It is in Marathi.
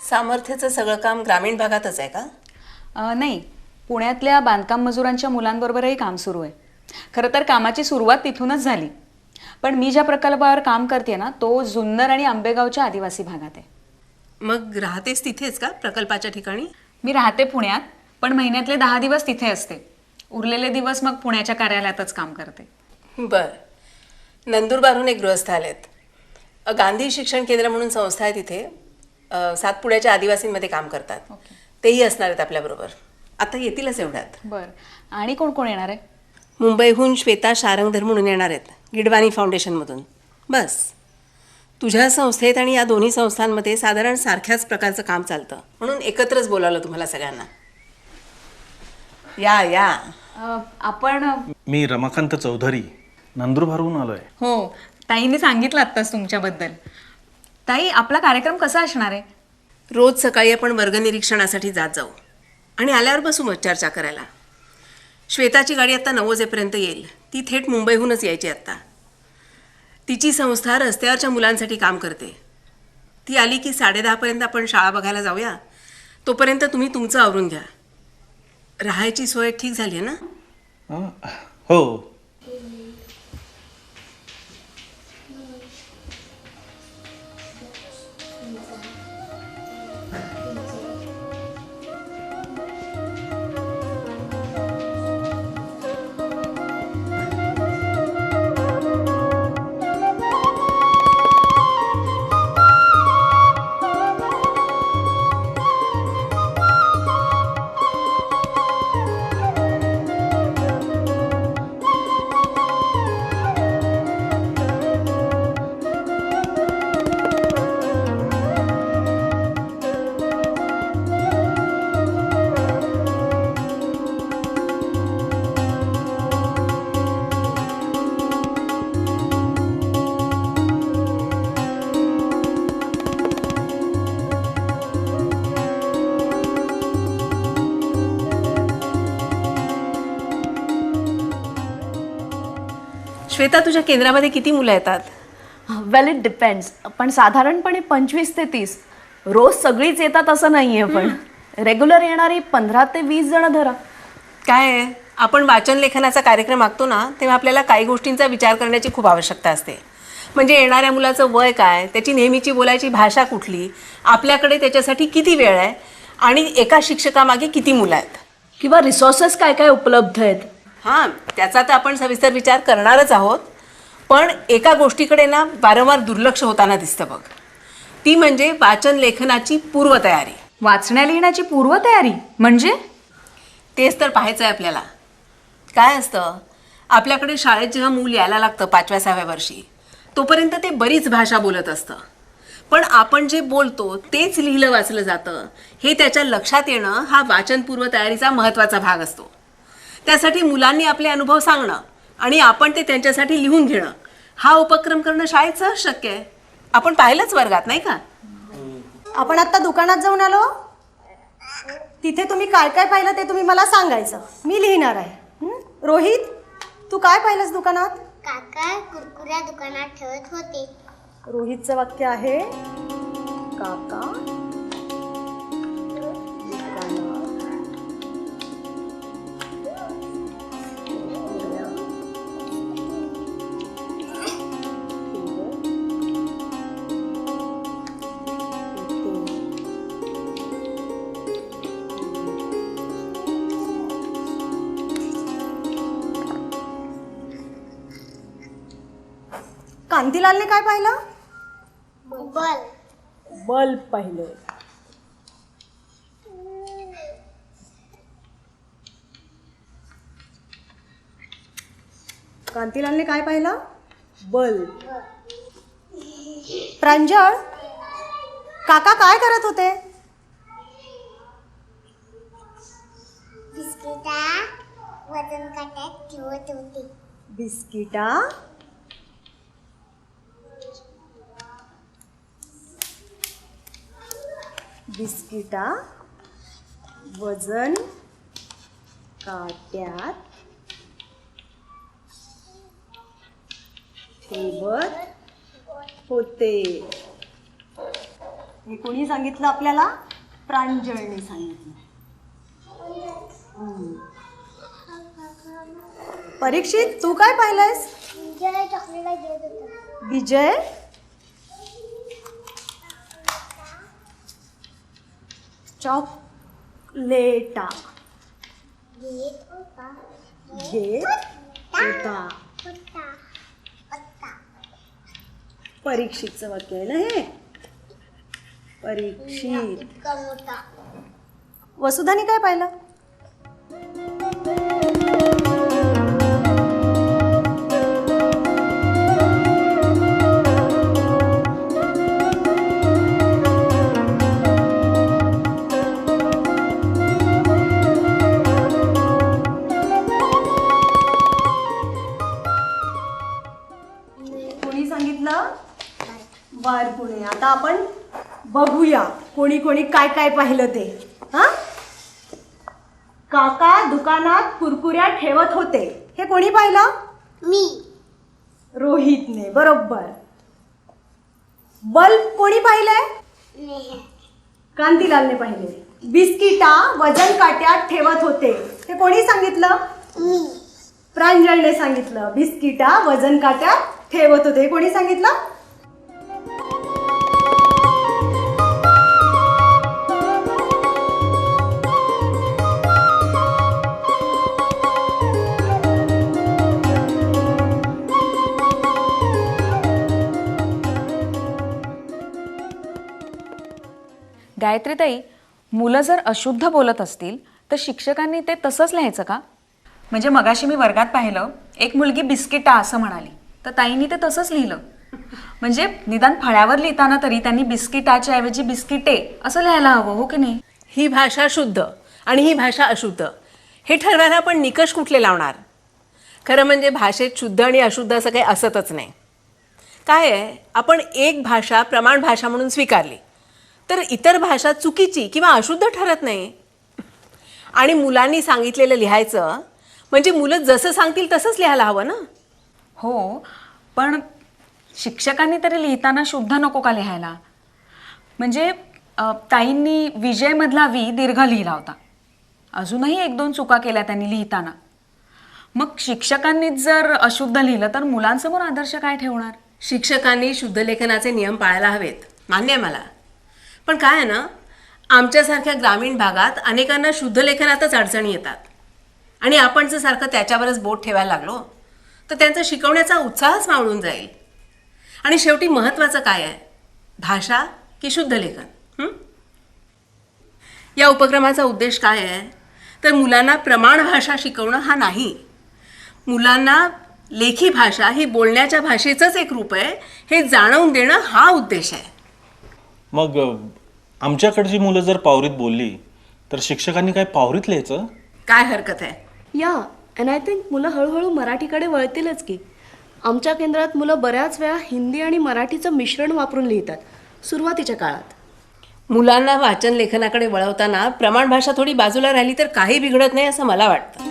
सामर्थ्याचं सगळं काम ग्रामीण भागातच आहे का? अ, नाही. पुण्यातल्या बांधकाम मजुरांच्या मुलांबरोबरही काम सुरू आहे. खरं तर कामाची सुरुवात तिथूनच झाली. पण मी ज्या प्रकल्पावर काम करते ना तो जुन्नर आणि आंबेगावच्या आदिवासी भागात आहे. मग राहतेस तिथेच का प्रकल्पाच्या ठिकाणी? मी राहते पुण्यात पण महिन्यातले दहा दिवस तिथे असते. उरलेले दिवस मग पुण्याच्या कार्यालयातच काम करते. बर. नंदुरबारहून एक गृहस्थ आलेत. गांधी शिक्षण केंद्र म्हणून संस्था आहे तिथे. सातपुड्याच्या आदिवासींमध्ये काम करतात. तेही असणार आहेत आपल्याबरोबर. आता येतीलच एवढ्यात. बरं. आणि कोण कोण येणार आहे? मुंबईहून श्वेता शारंगधर म्हणून येणार आहेत गिडवाणी फाउंडेशनमधून. बस. तुझ्या संस्थेत आणि या दोन्ही संस्थांमध्ये साधारण सारख्याच प्रकारचं काम चालतं. म्हणून एकत्रच बोलावलं तुम्हाला सगळ्यांना. या या. अ, आपण मी रमाकांत चौधरी नंदुरबारहून आलो आहे हो. ताईंनी सांगितलं आत्ताच तुमच्याबद्दल. ताई आपला कार्यक्रम कसा असणार आहे? रोज सकाळी आपण वर्गनिरीक्षणासाठी जात जाऊ आणि आल्यावर बसू मग चर्चा करायला. श्वेताची गाडी आत्ता नऊ वाजेपर्यंत येईल. ती थेट मुंबईहूनच यायची आत्ता तिची संस्था रस्त्यावरच्या मुलांसाठी काम करते. ती आली की साडेदहापर्यंत आपण शाळा बघायला जाऊया. तोपर्यंत तुम्ही तुमचं आवरून घ्या. राहायची सोय ठीक झाली आहे ना? हो. श्वेता तुझ्या केंद्रामध्ये किती मुलं येतात? वेल इट डिपेंड्स पण साधारणपणे पंचवीस ते तीस. रोज सगळीच येतात असं नाही आहे पण रेग्युलर येणारी पंधरा ते वीस जण धरा. काय आहे? आपण वाचन लेखनाचा कार्यक्रम आखतो ना तेव्हा आपल्याला काही गोष्टींचा विचार करण्याची खूप आवश्यकता असते. म्हणजे येणाऱ्या मुलाचं वय काय त्याची नेहमीची बोलायची भाषा कुठली आपल्याकडे त्याच्यासाठी किती वेळ आहे आणि एका शिक्षकामागे किती मुलं आहेत? किंवा रिसोर्सेस काय काय उपलब्ध आहेत? हां त्याचा तर आपण सविस्तर विचार करणारच आहोत. पण एका गोष्टीकडे ना वारंवार दुर्लक्ष होताना दिसतं बघ. ती म्हणजे वाचन लेखनाची पूर्वतयारी. वाचण्या लिहिण्याची पूर्वतयारी? म्हणजे? तेच तर पाहायचं आहे आपल्याला. काय असतं? आपल्याकडे शाळेत जेव्हा मूल यायला लागतं पाचव्या सहाव्या वर्षी तोपर्यंत ते बरीच भाषा बोलत असतं. पण आपण जे बोलतो तेच लिहिलं वाचलं जातं. हे त्याच्या लक्षात येणं हा वाचनपूर्व तयारीचा महत्त्वाचा भाग असतो. त्यासाठी मुलांनी आपले अनुभव सांगणं आणि आपण ते त्यांच्यासाठी लिहून घेणं. हा उपक्रम करणं शाळेत सहज शक्य आहे. आपण पाहिलंच वर्गात नाही का? आपण आता दुकानात जाऊन आलो. तिथे तुम्ही काय काय पाहिलं ते तुम्ही मला सांगायचं. मी लिहिणार आहे? रोहित तू काय पाहिलंस दुकानात? काका कुरकुऱ्या दुकानात ठेवत होते. रोहितचं वाक्य आहे काका कांतीलालने काय पाहिलं? बल. बल्ब पाहिलं. कांतीलालने काय पाहिलं? बल्ब प्रांजळ काका काय करत होते? बिस्किटा वजन काट्यात ठेवत होते. बिस्किटा? बिस्किटा वजन काट्यात ठेवत होते. हे कोणी सांगितलं आपल्याला? प्रांजळने सांगितलं. परीक्षित तू काय पाहिलंयस? विजय? चॉकलेट घेत होता परीक्षितचं वाक्य आहे ना हे? परीक्षित. वसुधाने काय पाहिलं? बघूया कोणी कोणी काय काय पाहिलं ते. हा? काका दुकानात कुरकुऱ्या ठेवत होते. हे कोणी पाहिलं? मी. रोहितने बरोबर. बल्ब कोणी पाहिलंय नेहा कांतीलालने पाहिले. बिस्किटा वजन काट्यात ठेवत होते. हे कोणी सांगितलं? मी. प्रांजळने सांगितलं. बिस्किटा वजन काट्यात ठेवत होते. हे कोणी सांगितलं? गायत्रीताई मुलं जर अशुद्ध बोलत असतील तर शिक्षकांनी ते तसंच लिहायचं का? म्हणजे मगाशी मी वर्गात पाहिलं एक मुलगी बिस्किटा असं म्हणाली. तर ताईंनी ते तसंच लिहिलं. म्हणजे निदान फळ्यावर लिहिताना तरी त्यांनी बिस्किटाच्या ऐवजी बिस्किटे असं लिहायला हवं हो की नाही? ही भाषा शुद्ध आणि ही भाषा अशुद्ध. हे ठरवायला आपण निकष कुठले लावणार? खरं म्हणजे भाषेत शुद्ध आणि अशुद्ध असं काही असतच नाही. काय आहे? आपण एक भाषा प्रमाण भाषा म्हणून स्वीकारली. तर इतर भाषा चुकीची किंवा अशुद्ध ठरत नाही. आणि मुलांनी सांगितलेलं लिहायचं म्हणजे मुलं जसं सांगतील तसंच लिहायला हवं ना? हो पण शिक्षकांनी तरी लिहिताना शुद्ध नको का लिहायला? म्हणजे अ, ताईंनी विजयमधला वी दीर्घ लिहिला होता. अजूनही एक दोन चुका केल्या त्यांनी लिहिताना. मग शिक्षकांनीच जर अशुद्ध लिहिलं तर मुलांसमोर आदर्श काय ठेवणार? शिक्षकांनी शुद्धलेखनाचे नियम पाळायला हवेत. मान्य आहे मला. पण काय आहे ना आमच्यासारख्या ग्रामीण भागात अनेकांना शुद्ध लेखनातच अडचणी येतात. आणि आपण जर सारखं त्याच्यावरच बोट ठेवायला लागलो तर त्यांचा शिकवण्याचा उत्साहच मावळून जाईल. आणि शेवटी महत्त्वाचं काय आहे? भाषा की शुद्ध लेखन? या उपक्रमाचा उद्देश काय आहे? तर मुलांना प्रमाण भाषा शिकवणं हा नाही. मुलांना लेखी भाषा ही बोलण्याच्या भाषेचंच एक रूप आहे हे जाणवून देणं हा उद्देश आहे. मग आमच्याकडची मुलं जर पावरीत बोलली तर शिक्षकांनी काय पावरीत लिहायचं? काय हरकत आहे? या अँड आय थिंक मुलं हळूहळू मराठीकडे वळतीलच की. आमच्या केंद्रात मुलं बऱ्याच वेळा हिंदी आणि मराठीचं मिश्रण वापरून लिहितात सुरुवातीच्या काळात. मुलांना वाचन लेखनाकडे वळवताना प्रमाण भाषा थोडी बाजूला राहिली तर काही बिघडत नाही असं मला वाटतं.